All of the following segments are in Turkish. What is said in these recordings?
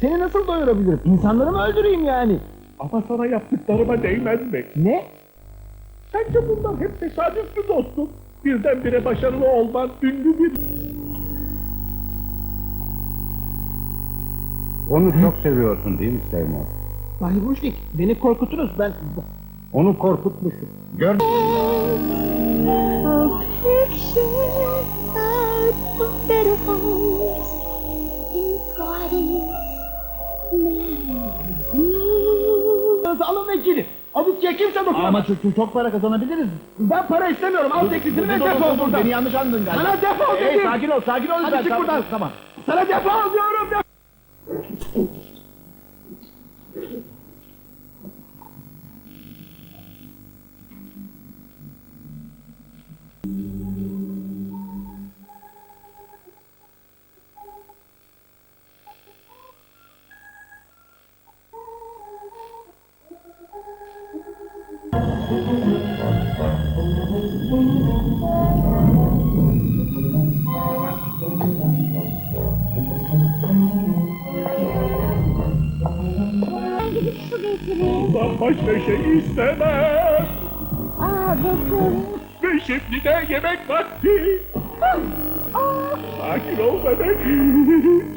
Seni nasıl doyurabilirim? İnsanları mı öldüreyim yani? Ama sana yaptıklarıma değmez mi? Ne? Sence bunlar hep tesadüf mü dostum? Birdenbire başarılı olman ünlü bir... Onu çok seviyorsun değil mi Seymour? Bay Bushlik, beni korkutunuz. Ben... Onu korkutmuşum. Gör Gidin. Abi kimse dokunamaz. Ama çok, çok para kazanabiliriz. Ben para istemiyorum. Al teklifini ve defol buradan. Beni yanlış anladın galiba. Sana defol dedim. Hey, sakin ol, sakin ol. Hadi çık buradan. Tamam. Sana defol diyorum. Defol. Ben gidip Ben başka şey istemem. Aa bakın. Ve şimdi de yemek vakti. Aa, Sakin ol bebek.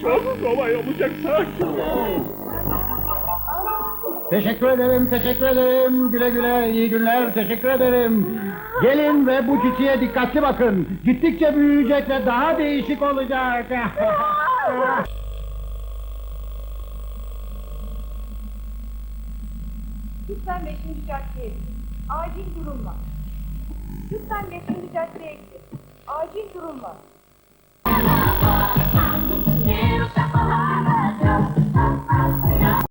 Çok kolay olacak sakin ol. Teşekkür ederim, teşekkür ederim. Güle güle, iyi günler, teşekkür ederim. Gelin ve bu çiçeğe dikkatli bakın. Gittikçe büyüyecek ve daha değişik olacak. Lütfen 5. caddeye. Acil durum var. Lütfen 5. caddeye gidin. Acil durum var.